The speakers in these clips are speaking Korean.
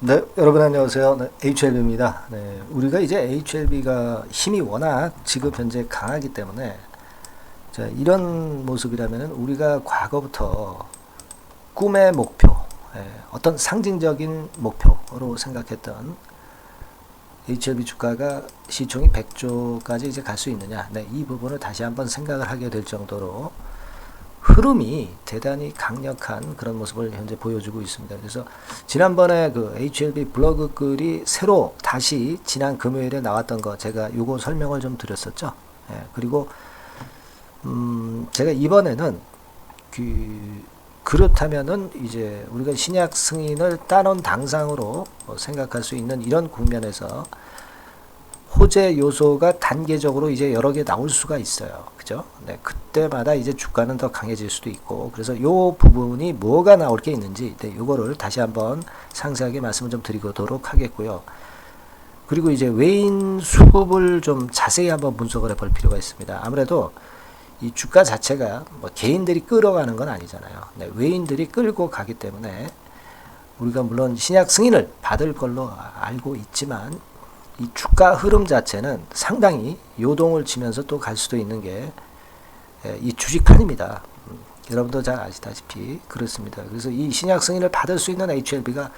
네, 여러분 안녕하세요. 네, HLB입니다. 네, 우리가 이제 HLB가 힘이 워낙 지금 현재 강하기 때문에 자, 이런 모습이라면 우리가 과거부터 꿈의 목표, 예, 어떤 상징적인 목표로 생각했던 HLB 주가가 시총이 100조까지 이제 갈 수 있느냐. 네, 이 부분을 다시 한번 생각을 하게 될 정도로 흐름이 대단히 강력한 그런 모습을 현재 보여주고 있습니다. 그래서 지난번에 그 HLB 블로그 글이 새로 다시 지난 금요일에 나왔던 거 제가 요거 설명을 좀 드렸었죠. 예, 그리고 음, 제가 이번에는 그 그렇다면은 이제 우리가 신약 승인을 따놓은 당상으로 어, 생각할 수 있는 이런 국면에서 호재 요소가 단계적으로 이제 여러 개 나올 수가 있어요. 그죠? 네, 그때마다 이제 주가는 더 강해질 수도 있고, 그래서 요 부분이 뭐가 나올 게 있는지, 네, 요거를 다시 한번 상세하게 말씀을 좀 드리도록 하겠고요. 그리고 이제 외인 수급을 좀 자세히 한번 분석을 해볼 필요가 있습니다. 아무래도 이 주가 자체가 뭐 개인들이 끌어가는 건 아니잖아요. 네, 외인들이 끌고 가기 때문에 우리가 물론 신약 승인을 받을 걸로 알고 있지만 이 주가 흐름 자체는 상당히 요동을 치면서 또 갈 수도 있는 게 이 주식판입니다. 음, 여러분도 잘 아시다시피 그렇습니다. 그래서 이 신약 승인을 받을 수 있는 HLB가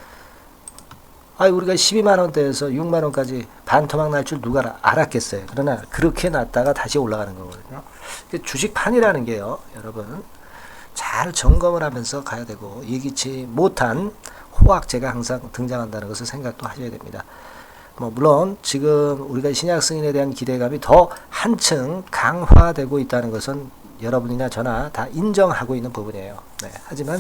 아 우리가 12만 원대에서 6만 원까지 반토막 날 줄 누가 알았겠어요. 그러나 그렇게 났다가 다시 올라가는 거거든요. 주식판이라는 게요, 여러분 잘 점검을 하면서 가야 되고 예기치 못한 호황제가 항상 등장한다는 것을 생각도 하셔야 됩니다. 뭐 물론 지금 우리가 신약 승인에 대한 기대감이 더 한층 강화되고 있다는 것은 여러분이나 저나 다 인정하고 있는 부분이에요. 네. 하지만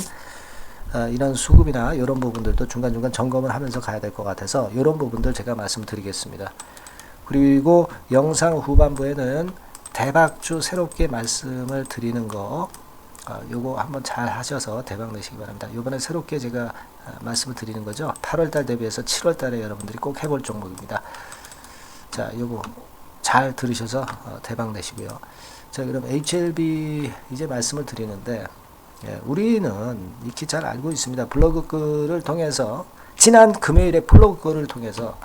어, 이런 수급이나 이런 부분들도 중간중간 점검을 하면서 가야 될 것 같아서 이런 부분들 제가 말씀드리겠습니다. 그리고 영상 후반부에는 대박주 새롭게 말씀을 드리는 거 어, 요거 한번 잘 하셔서 대박 내시기 바랍니다. 요번에 새롭게 제가 어, 말씀을 드리는 거죠. 8월달 대비해서 7월달에 여러분들이 꼭 해볼 종목입니다. 자, 요거 잘 들으셔서 어, 대박 내시고요. 자, 그럼 HLB 이제 말씀을 드리는데 예, 우리는 익히 잘 알고 있습니다. 블로그 글을 통해서 지난 금요일에 블로그 글을 통해서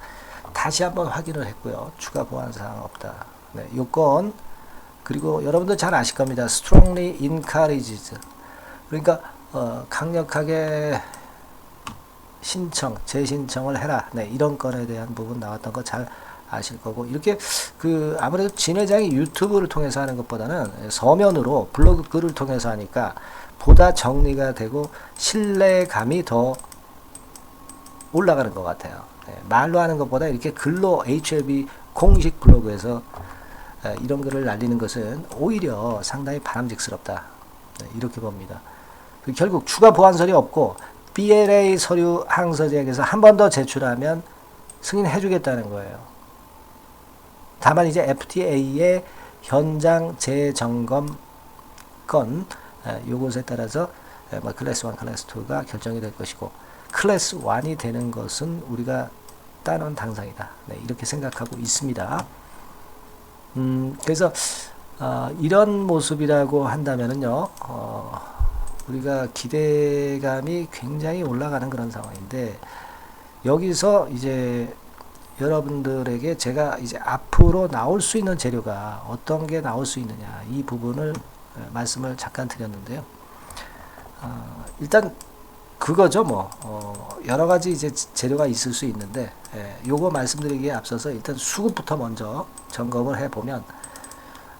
다시 한번 확인을 했고요. 추가 보완 사항 없다. 네, 요건 그리고 여러분들 잘 아실 겁니다. strongly encourages. 그러니까 어, 강력하게 신청, 재신청을 해라. 네, 이런 건에 대한 부분 나왔던 거 잘 아실 거고 이렇게 그 아무래도 진 회장이 유튜브를 통해서 하는 것보다는 서면으로 블로그 글을 통해서 하니까 보다 정리가 되고 신뢰감이 더 올라가는 것 같아요. 네, 말로 하는 것보다 이렇게 글로 HLB 공식 블로그에서 에, 이런 글을 날리는 것은 오히려 상당히 바람직스럽다. 네, 이렇게 봅니다. 그 결국 추가 보완설이 없고 BLA 서류 항서제약에서 한 번 더 제출하면 승인해 주겠다는 거예요. 다만 이제 FTA의 현장 재점검 건 에, 요것에 따라서 에, 뭐 클래스 1, 클래스 2가 결정이 될 것이고 클래스 1이 되는 것은 우리가 따놓은 당상이다. 네, 이렇게 생각하고 있습니다. 음, 그래서 어, 이런 모습이라고 한다면은요, 어, 우리가 기대감이 굉장히 올라가는 그런 상황인데 여기서 이제 여러분들에게 제가 이제 앞으로 나올 수 있는 재료가 어떤 게 나올 수 있느냐 이 부분을 어, 말씀을 잠깐 드렸는데요. 어, 일단 그거죠 뭐 어, 여러 가지 이제 재료가 있을 수 있는데 예, 요거 말씀드리기에 앞서서 일단 수급부터 먼저 점검을 해 보면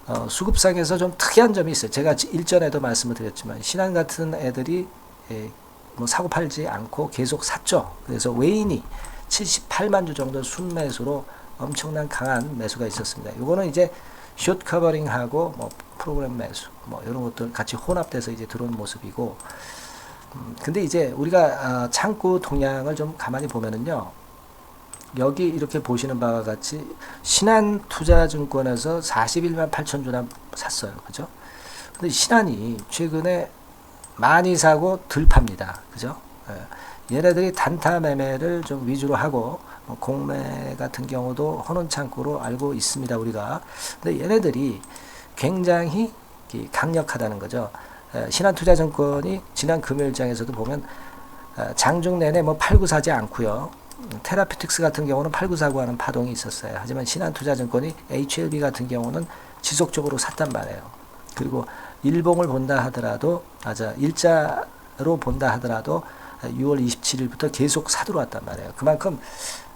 어, 수급상에서 좀 특이한 점이 있어요. 제가 지- 일전에도 말씀을 드렸지만 신한 같은 애들이 예, 뭐 사고 팔지 않고 계속 샀죠. 그래서 외인이 78만 주 정도 순매수로 엄청난 강한 매수가 있었습니다. 요거는 이제 숏 커버링하고 뭐 프로그램 매수 뭐 이런 것들 같이 혼합돼서 이제 들어온 모습이고 음, 근데 이제 우리가 아, 창구 동향을 좀 가만히 보면은요. 여기 이렇게 보시는 바와 같이 신한투자증권에서 41만 8천 주나 샀어요. 그죠? 근데 신한이 최근에 많이 사고 덜 팝니다. 그죠? 예. 얘네들이 단타 매매를 좀 위주로 하고 뭐 공매 같은 경우도 허는 창구로 알고 있습니다. 우리가. 근데 얘네들이 굉장히 이 강력하다는 거죠. 에, 신한투자증권이 지난 금요일장에서도 보면 어, 장중 내내 뭐 팔고 사지 않고요. 테라피틱스 같은 경우는 8949 하는 파동이 있었어요. 하지만 신한투자증권이 HLB 같은 경우는 지속적으로 샀단 말이에요. 그리고 일봉을 본다 하더라도, 맞아, 일자로 본다 하더라도 6월 27일부터 계속 사들어왔단 말이에요. 그만큼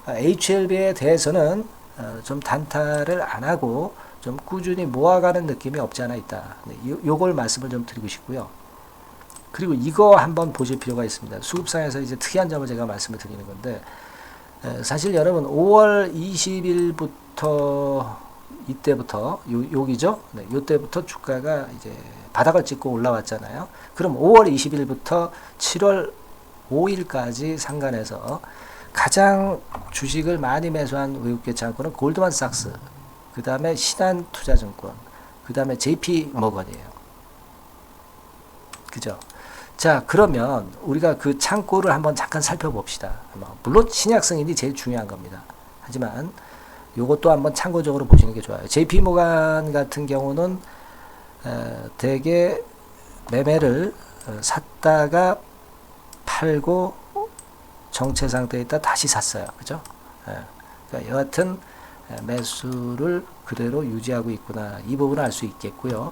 HLB에 대해서는 어, 좀 단타를 안 하고 좀 꾸준히 모아가는 느낌이 없지 않아 있다. 네, 요, 요걸 말씀을 좀 드리고 싶고요. 그리고 이거 한번 보실 필요가 있습니다. 수급상에서 이제 특이한 점을 제가 말씀을 드리는 건데, 에, 사실 여러분 5월 20일부터 이때부터 요, 여기죠. 네, 요때부터 주가가 이제 바닥을 찍고 올라왔잖아요. 그럼 5월 20일부터 7월 5일까지 상관해서 가장 주식을 많이 매수한 외국계 창구는 골드만삭스, 그 다음에 신한투자증권, 그 다음에 JP 머건이에요. 그죠? 자, 그러면 우리가 그 창구를 한번 잠깐 살펴봅시다. 뭐, 물론 신약 승인이 제일 중요한 겁니다. 하지만 요것도 한번 참고적으로 보시는 게 좋아요. JP 모간 같은 경우는 어, 대개 매매를 어, 샀다가 팔고 정체 상태에 있다 다시 샀어요. 그죠? 예. 그러니까 여하튼 예, 매수를 그대로 유지하고 있구나. 이 부분을 알 수 있겠고요.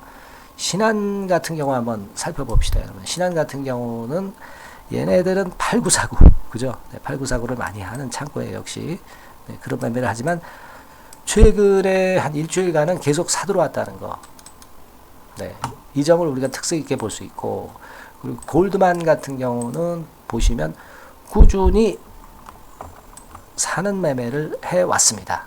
신한 같은 경우 한번 살펴봅시다. 여러분. 신한 같은 경우는 얘네들은 8949. 그죠? 네, 8949를 많이 하는 창고예요. 역시. 네, 그런 매매를 하지만 최근에 한 일주일간은 계속 사들어왔다는 거. 네. 이 점을 우리가 특색 있게 볼 수 있고 그리고 골드만 같은 경우는 보시면 꾸준히 사는 매매를 해 왔습니다.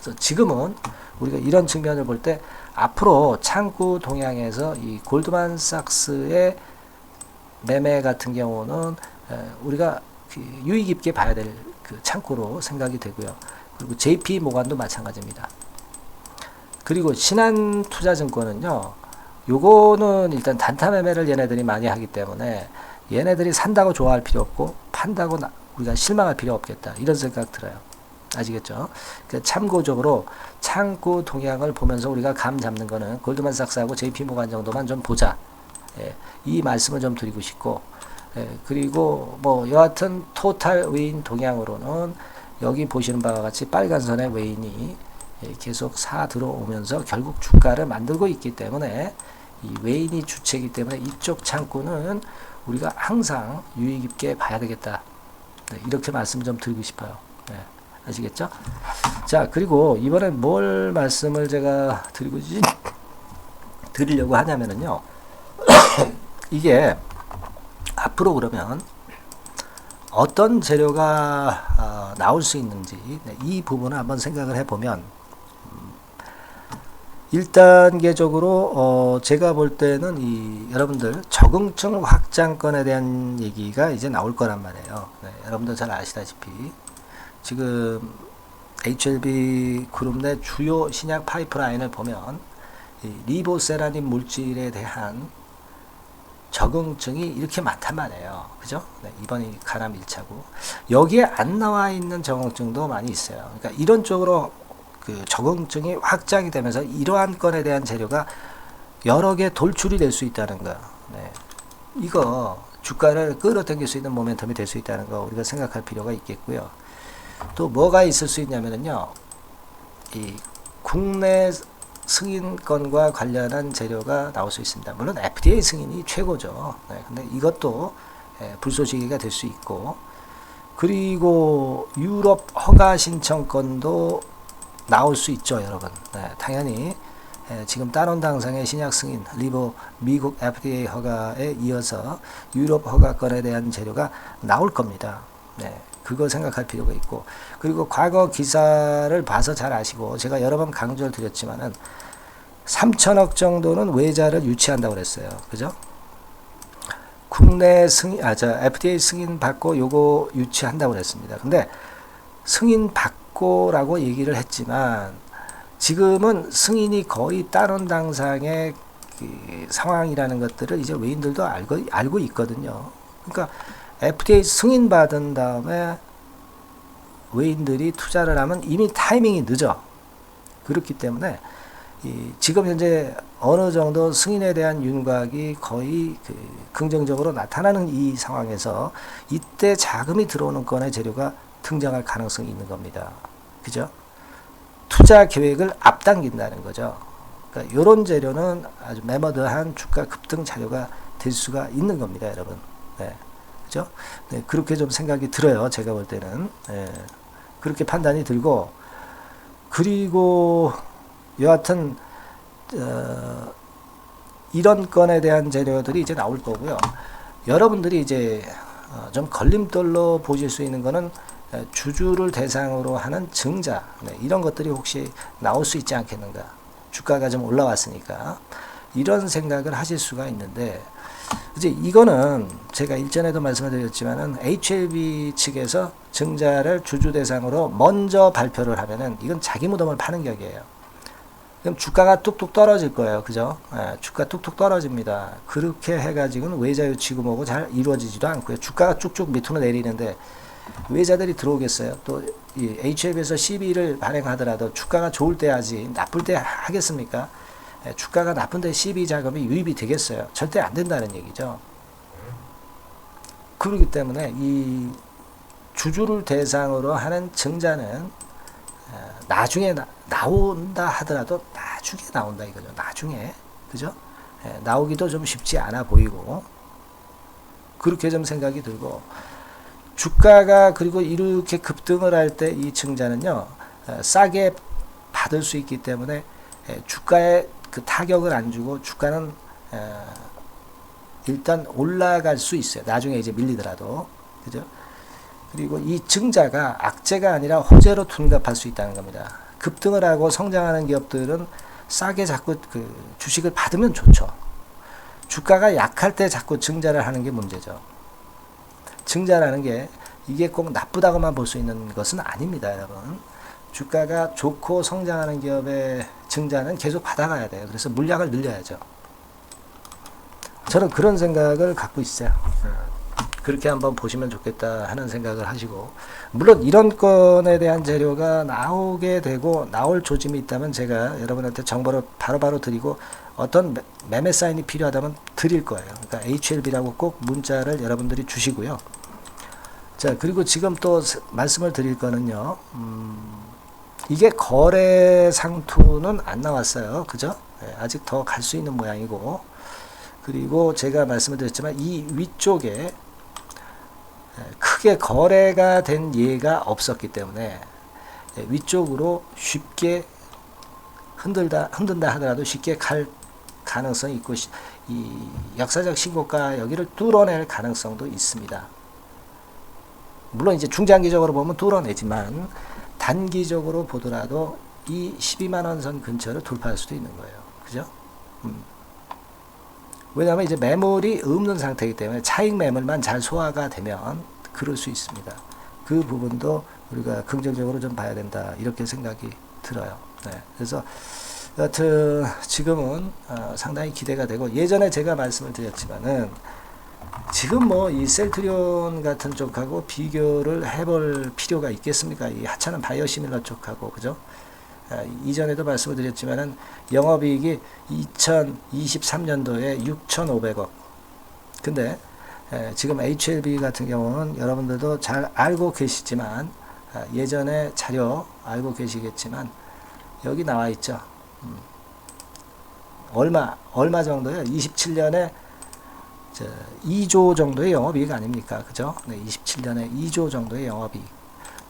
그래서 지금은 우리가 이런 측면을 볼 때 앞으로 창구 동향에서 이 골드만삭스의 매매 같은 경우는 우리가 그 유의 깊게 봐야 될 그 창구로 생각이 되고요. 그리고 JP 모관도 마찬가지입니다. 그리고 신한투자증권은요. 요거는 일단 단타 매매를 얘네들이 많이 하기 때문에 얘네들이 산다고 좋아할 필요 없고 판다고 우리가 실망할 필요 없겠다 이런 생각 들어요. 아시겠죠? 그러니까 참고적으로 창구 동향을 보면서 우리가 감 잡는 거는 골드만삭스하고 JP 모간 정도만 좀 보자. 예, 이 말씀을 좀 드리고 싶고 예, 그리고 뭐 여하튼 토탈 외인 동향으로는 여기 보시는 바와 같이 빨간 선의 외인이 예, 계속 사 들어오면서 결국 주가를 만들고 있기 때문에 이 외인이 주체이기 때문에 이쪽 창구는 우리가 항상 유의 깊게 봐야 되겠다. 네, 이렇게 말씀 좀 드리고 싶어요. 네, 아시겠죠? 자, 그리고 이번엔 뭘 말씀을 제가 드리고 드리려고 하냐면은요. 이게 앞으로 그러면 어떤 재료가 어, 나올 수 있는지 네, 이 부분을 한번 생각을 해보면 1단계적으로 어 제가 볼 때는 이 여러분들 적응증 확장권에 대한 얘기가 이제 나올 거란 말이에요. 네, 여러분들 잘 아시다시피 지금 HLB 그룹 내 주요 신약 파이프라인을 보면 리보세라닌 물질에 대한 적응증이 이렇게 많단 말이에요. 그죠? 네, 이번이 가람 1차고 여기에 안 나와 있는 적응증도 많이 있어요. 그러니까 이런 쪽으로 그 적응증이 확장이 되면서 이러한 건에 대한 재료가 여러 개 돌출이 될 수 있다는 거. 네. 이거 주가를 끌어당길 수 있는 모멘텀이 될 수 있다는 거 우리가 생각할 필요가 있겠고요. 또 뭐가 있을 수 있냐면요. 이 국내 승인권과 관련한 재료가 나올 수 있습니다. 물론 FDA 승인이 최고죠. 네, 근데 이것도 예, 불쏘시개가 될 수 있고 그리고 유럽 허가 신청권도 나올 수 있죠, 여러분. 네, 당연히 예, 지금 다른 당상의 신약 승인, 리버 미국 FDA 허가에 이어서 유럽 허가권에 대한 재료가 나올 겁니다. 네, 그거 생각할 필요가 있고 그리고 과거 기사를 봐서 잘 아시고 제가 여러 번 강조를 드렸지만은 3천억 정도는 외자를 유치한다고 그랬어요. 그죠? 국내 승인, 아, 저 FDA 승인 받고 요거 유치한다고 그랬습니다. 근데 승인 받고라고 얘기를 했지만 지금은 승인이 거의 다른 당상의 그 상황이라는 것들을 이제 외인들도 알고 알고 있거든요. 그러니까 FDA 승인 받은 다음에 외인들이 투자를 하면 이미 타이밍이 늦어. 그렇기 때문에 이 지금 현재 어느 정도 승인에 대한 윤곽이 거의 그 긍정적으로 나타나는 이 상황에서 이때 자금이 들어오는 건의 재료가 등장할 가능성이 있는 겁니다. 그죠? 투자 계획을 앞당긴다는 거죠. 그러니까 이런 재료는 아주 매머드한 주가 급등 자료가 될 수가 있는 겁니다, 여러분. 네. 그죠? 네, 그렇게 좀 생각이 들어요. 제가 볼 때는. 예, 그렇게 판단이 들고, 그리고 여하튼, 어, 이런 건에 대한 재료들이 이제 나올 거고요. 여러분들이 이제 어, 좀 걸림돌로 보실 수 있는 거는 에, 주주를 대상으로 하는 증자 네, 이런 것들이 혹시 나올 수 있지 않겠는가 주가가 좀 올라왔으니까 이런 생각을 하실 수가 있는데 이제 이거는 제가 일전에도 말씀을 드렸지만은 HLB 측에서 증자를 주주 대상으로 먼저 발표를 하면은 이건 자기 무덤을 파는 격이에요. 그럼 주가가 뚝뚝 떨어질 거예요. 그죠? 예, 주가 뚝뚝 떨어집니다. 그렇게 해가지고는 외자 유 치고 뭐고 잘 이루어지지도 않고요. 주가가 쭉쭉 밑으로 내리는데 외자들이 들어오겠어요. 또이 HF에서 12를 발행하더라도 주가가 좋을 때 하지 나쁠 때 하겠습니까? 예, 주가가 나쁜데 12 자금이 유입이 되겠어요. 절대 안 된다는 얘기죠. 그렇기 때문에 이 주주를 대상으로 하는 증자는 어, 나중에 나, 나온다 하더라도 나중에 나온다 이거죠. 나중에 그죠? 예, 나오기도 좀 쉽지 않아 보이고 그렇게 좀 생각이 들고 주가가 그리고 이렇게 급등을 할 때 이 증자는요 어, 싸게 받을 수 있기 때문에 예, 주가에 그 타격을 안 주고 주가는 어, 일단 올라갈 수 있어요. 나중에 이제 밀리더라도 그죠? 그리고 이 증자가 악재가 아니라 호재로 둔갑할 수 있다는 겁니다. 급등을 하고 성장하는 기업들은 싸게 자꾸 그 주식을 받으면 좋죠. 주가가 약할 때 자꾸 증자를 하는 게 문제죠. 증자라는 게 이게 꼭 나쁘다고만 볼 수 있는 것은 아닙니다, 여러분. 주가가 좋고 성장하는 기업의 증자는 계속 받아가야 돼요. 그래서 물량을 늘려야죠. 저는 그런 생각을 갖고 있어요. 그렇게 한번 보시면 좋겠다 하는 생각을 하시고 물론 이런 건에 대한 재료가 나오게 되고 나올 조짐이 있다면 제가 여러분한테 정보를 바로바로 드리고 어떤 매- 매매 사인이 필요하다면 드릴 거예요. 그러니까 HLB라고 꼭 문자를 여러분들이 주시고요. 자 그리고 지금 또 스- 말씀을 드릴 거는요. 음, 이게 거래 상투는 안 나왔어요. 그죠? 예, 아직 더 갈 수 있는 모양이고 그리고 제가 말씀을 드렸지만 이 위쪽에 예, 크게 거래가 된 예가 없었기 때문에 예, 위쪽으로 쉽게 흔들다 흔든다 하더라도 쉽게 갈 가능성이 있고 시- 이 역사적 신고가 여기를 뚫어낼 가능성도 있습니다. 물론 이제 중장기적으로 보면 뚫어내지만 단기적으로 보더라도 이 12만 원 선 근처를 돌파할 수도 있는 거예요. 그죠? 음. 왜냐하면 이제 매물이 없는 상태이기 때문에 차익 매물만 잘 소화가 되면 그럴 수 있습니다. 그 부분도 우리가 긍정적으로 좀 봐야 된다 이렇게 생각이 들어요. 네. 그래서 여튼 지금은 어, 상당히 기대가 되고 예전에 제가 말씀을 드렸지만은 지금 뭐 이 셀트리온 같은 쪽하고 비교를 해볼 필요가 있겠습니까? 이 하찮은 바이오시밀러 쪽하고 그죠? 아, 이전에도 말씀을 드렸지만은 영업이익이 2023년도에 6,500억. 근데 에, 지금 HLB 같은 경우는 여러분들도 잘 알고 계시지만 아, 예전에 자료 알고 계시겠지만 여기 나와 있죠. 음. 얼마 얼마 정도요? 27년에 2조 정도의 영업이익 아닙니까? 그죠? 네, 27년에 2조 정도의 영업이익.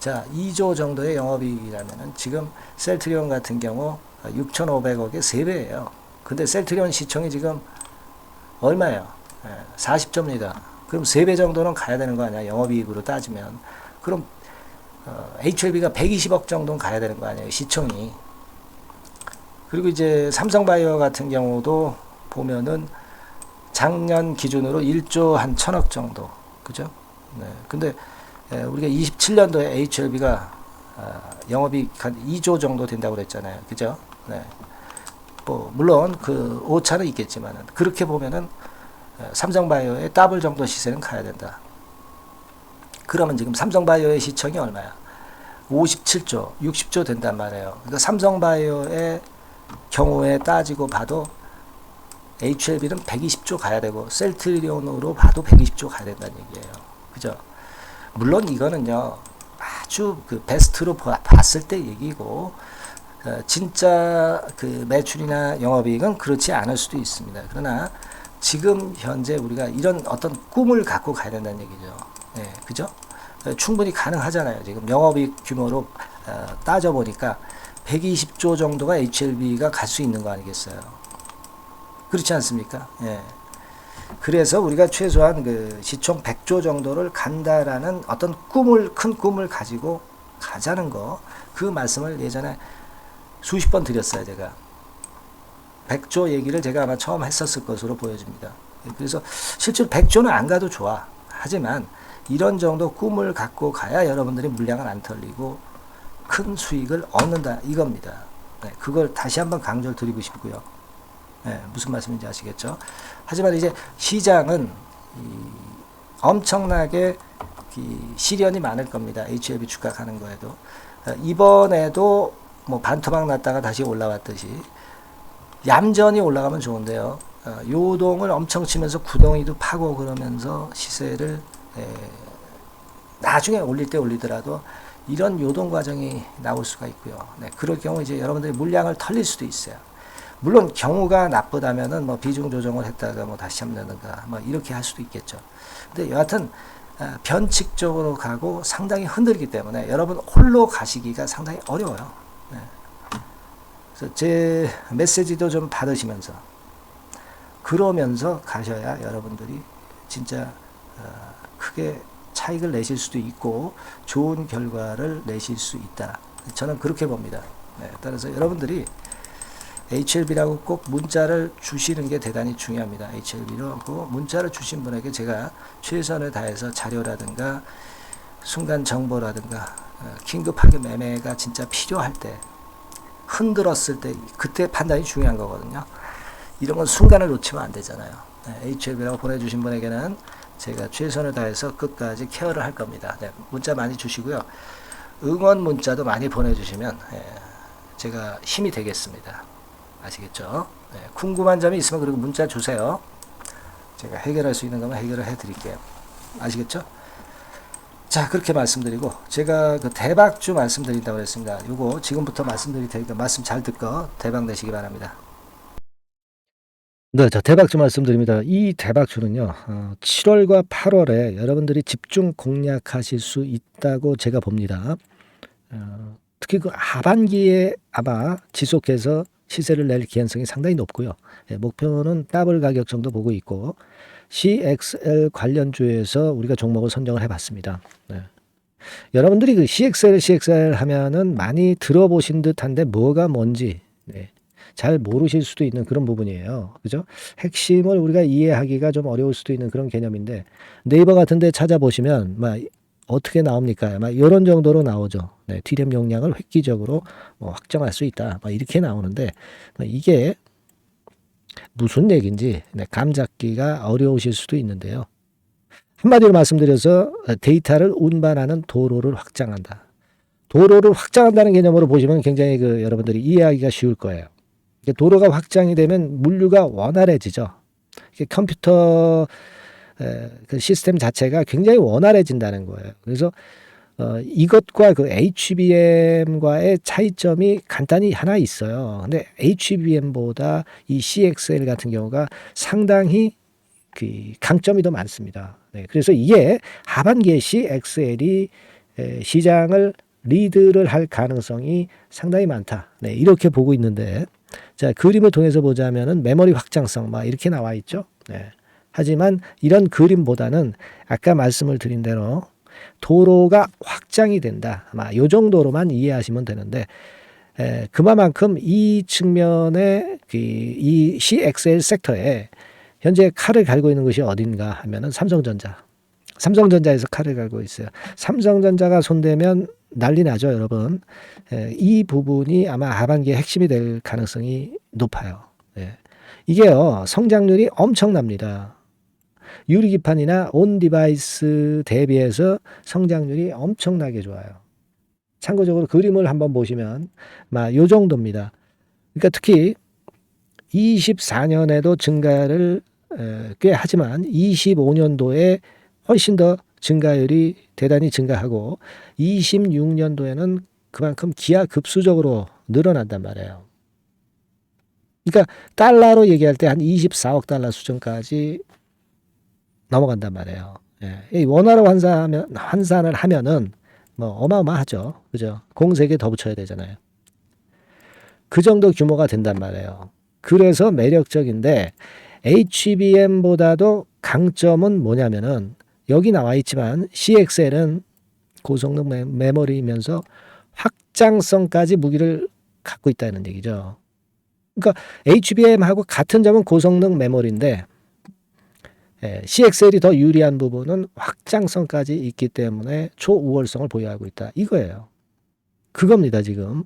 자, 2조 정도의 영업이익이라면은 지금 셀트리온 같은 경우 6,500억의 3배예요. 근데 셀트리온 시총이 지금 얼마예요? 예, 40조입니다. 그럼 3배 정도는 가야 되는 거 아니야? 영업이익으로 따지면. 그럼 어, HLB가 120억 정도는 가야 되는 거 아니에요? 시총이. 그리고 이제 삼성바이오 같은 경우도 보면은 작년 기준으로 1조 한 천억 정도. 그죠? 네. 근데 에, 우리가 27년도에 HLB가 아, 영업이 한 2조 정도 된다고 그랬잖아요. 그죠? 네. 뭐 물론 그 오차는 있겠지만은 그렇게 보면은 에, 삼성바이오의 더블 정도 시세는 가야 된다. 그러면 지금 삼성바이오의 시청이 얼마야? 57조, 60조 된단 말이에요. 그러니까 삼성바이오의 경우에 따지고 봐도 HLB는 120조 가야 되고 셀트리온으로 봐도 120조 가야 된다는 얘기예요. 그죠? 물론 이거는요. 아주 그 베스트로 봐- 봤을 때 얘기고 어, 진짜 그 매출이나 영업이익은 그렇지 않을 수도 있습니다. 그러나 지금 현재 우리가 이런 어떤 꿈을 갖고 가야 된다는 얘기죠. 예, 그죠? 어, 충분히 가능하잖아요. 지금 영업이익 규모로 어, 따져 보니까 120조 정도가 HLB가 갈 수 있는 거 아니겠어요? 그렇지 않습니까? 예. 그래서 우리가 최소한 그 시총 100조 정도를 간다라는 어떤 꿈을 큰 꿈을 가지고 가자는 거 그 말씀을 예전에 수십 번 드렸어요 제가. 100조 얘기를 제가 아마 처음 했었을 것으로 보여집니다. 그래서 실제로 100조는 안 가도 좋아. 하지만 이런 정도 꿈을 갖고 가야 여러분들이 물량을 안 털리고 큰 수익을 얻는다 이겁니다. 네, 그걸 다시 한번 강조를 드리고 싶고요 네, 무슨 말씀인지 아시겠죠? 하지만 이제 시장은 이 엄청나게 이 시련이 많을 겁니다. HLB 주가 가는 거에도 어, 이번에도 뭐 반토막 났다가 다시 올라왔듯이 얌전히 올라가면 좋은데요. 어, 요동을 엄청 치면서 구덩이도 파고 그러면서 시세를 에, 나중에 올릴 때 올리더라도 이런 요동 과정이 나올 수가 있고요. 네, 그럴 경우 이제 여러분들이 물량을 털릴 수도 있어요. 물론 경우가 나쁘다면은 뭐 비중 조정을 했다가 뭐 다시 잡는다든가 뭐 이렇게 할 수도 있겠죠. 근데 여하튼 아, 변칙적으로 가고 상당히 흔들기 때문에 여러분 홀로 가시기가 상당히 어려워요. 네. 그래서 제 메시지도 좀 받으시면서 그러면서 가셔야 여러분들이 진짜 어, 크게 차익을 내실 수도 있고 좋은 결과를 내실 수 있다. 저는 그렇게 봅니다. 네, 따라서 여러분들이 HLB라고 꼭 문자를 주시는 게 대단히 중요합니다. HLB로 그 문자를 주신 분에게 제가 최선을 다해서 자료라든가 순간 정보라든가 어, 긴급하게 매매가 진짜 필요할 때 흔들었을 때 그때 판단이 중요한 거거든요. 이런 건 순간을 놓치면 안 되잖아요. 네, HLB라고 보내주신 분에게는 제가 최선을 다해서 끝까지 케어를 할 겁니다. 네, 문자 많이 주시고요. 응원 문자도 많이 보내주시면 예, 제가 힘이 되겠습니다. 아시겠죠? 네, 궁금한 점이 있으면 그리고 문자 주세요. 제가 해결할 수 있는 거면 해결을 해드릴게요. 아시겠죠? 자 그렇게 말씀드리고 제가 그 대박주 말씀드린다고 했습니다. 요거 지금부터 말씀드릴 테니까 말씀 잘 듣고 대박 내시기 바랍니다. 네, 자 대박주 말씀드립니다. 이 대박주는요, 어, 7월과 8월에 여러분들이 집중 공략하실 수 있다고 제가 봅니다. 어, 특히 그 하반기에 아마 지속해서 시세를 낼 기한성이 상당히 높고요. 예, 목표는 더블 가격 정도 보고 있고 CXL 관련주에서 우리가 종목을 선정을 해봤습니다. 네. 여러분들이 그 CXL, CXL 하면은 많이 들어보신 듯한데 뭐가 뭔지 네. 잘 모르실 수도 있는 그런 부분이에요. 그죠? 핵심을 우리가 이해하기가 좀 어려울 수도 있는 그런 개념인데 네이버 같은 데 찾아보시면 막 어떻게 나옵니까? 막 이런 정도로 나오죠. 네, D램 용량을 획기적으로 뭐 확정할 수 있다. 막 이렇게 나오는데 뭐 이게 무슨 얘기인지 네, 감 잡기가 어려우실 수도 있는데요. 한마디로 말씀드려서 데이터를 운반하는 도로를 확장한다. 도로를 확장한다는 개념으로 보시면 굉장히 그 여러분들이 이해하기가 쉬울 거예요. 도로가 확장이 되면 물류가 원활해지죠. 컴퓨터 에, 그 시스템 자체가 굉장히 원활해진다는 거예요. 그래서 어, 이것과 그 HBM과의 차이점이 간단히 하나 있어요. 근데 HBM보다 이 CXL 같은 경우가 상당히 그 강점이 더 많습니다. 네, 그래서 이게 하반기에 CXL이 에, 시장을 리드를 할 가능성이 상당히 많다. 네, 이렇게 보고 있는데 자 그림을 통해서 보자면은 메모리 확장성 막 이렇게 나와 있죠. 네. 하지만 이런 그림보다는 아까 말씀을 드린 대로 도로가 확장이 된다. 아마 요 정도로만 이해하시면 되는데 에, 그만큼 이 측면에 그, 이 CXL 섹터에 현재 칼을 갈고 있는 것이 어딘가 하면은 삼성전자. 삼성전자에서 칼을 갈고 있어요. 삼성전자가 손대면 난리 나죠, 여러분. 에, 이 부분이 아마 하반기에 핵심이 될 가능성이 높아요. 예. 이게요, 성장률이 엄청납니다. 유리기판이나 온 디바이스 대비해서 성장률이 엄청나게 좋아요. 참고적으로 그림을 한번 보시면 막요 정도입니다. 그러니까 특히 24년에도 증가를 에, 꽤 하지만 25년도에 훨씬 더 증가율이 대단히 증가하고 26년도에는 그만큼 기하급수적으로 늘어난단 말이에요. 그러니까 달러로 얘기할 때 한 24억 달러 수준까지 넘어간단 말이에요. 예. 이 원화로 환산하면 환산을 하면은 뭐 어마어마하죠. 그죠? 공 세 개 더 붙여야 되잖아요. 그 정도 규모가 된단 말이에요. 그래서 매력적인데 HBM보다도 강점은 뭐냐면은 여기 나와 있지만 CXL은 고성능 메- 메모리이면서 확장성까지 무기를 갖고 있다는 얘기죠. 그러니까 HBM하고 같은 점은 고성능 메모리인데 예, CXL이 더 유리한 부분은 확장성까지 있기 때문에 초우월성을 보유하고 있다. 이거예요. 그겁니다, 지금.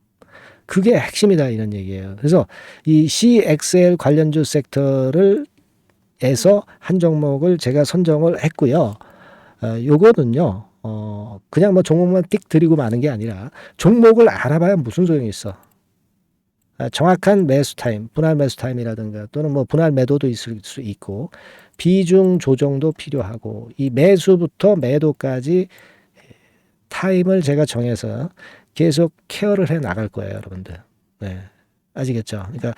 그게 핵심이다 이런 얘기예요. 그래서 이 CXL 관련주 섹터를 에서 한 종목을 제가 선정을 했고요. 어, 요거는요. 어, 그냥 뭐 종목만 띡 드리고 마는 게 아니라 종목을 알아봐야 무슨 소용이 있어. 아, 정확한 매수 타임, 분할 매수 타임이라든가 또는 뭐 분할 매도도 있을 수 있고 비중 조정도 필요하고 이 매수부터 매도까지 타임을 제가 정해서 계속 케어를 해 나갈 거예요, 여러분들. 네. 아시겠죠? 그러니까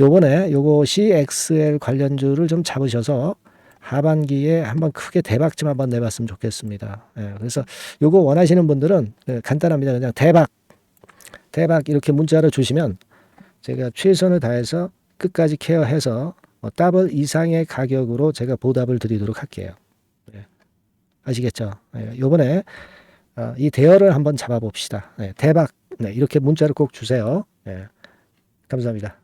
요번에 요거 CXL 관련주를 좀 잡으셔서 하반기에 한번 크게 대박 좀 한번 내봤으면 좋겠습니다. 예, 그래서 요거 원하시는 분들은 예, 간단합니다. 그냥 대박, 대박 이렇게 문자를 주시면 제가 최선을 다해서 끝까지 케어해서 뭐 더블 이상의 가격으로 제가 보답을 드리도록 할게요. 예, 아시겠죠? 예, 요번에 어, 이 대여를 한번 잡아봅시다. 예, 대박 네, 이렇게 문자를 꼭 주세요. 예, 감사합니다.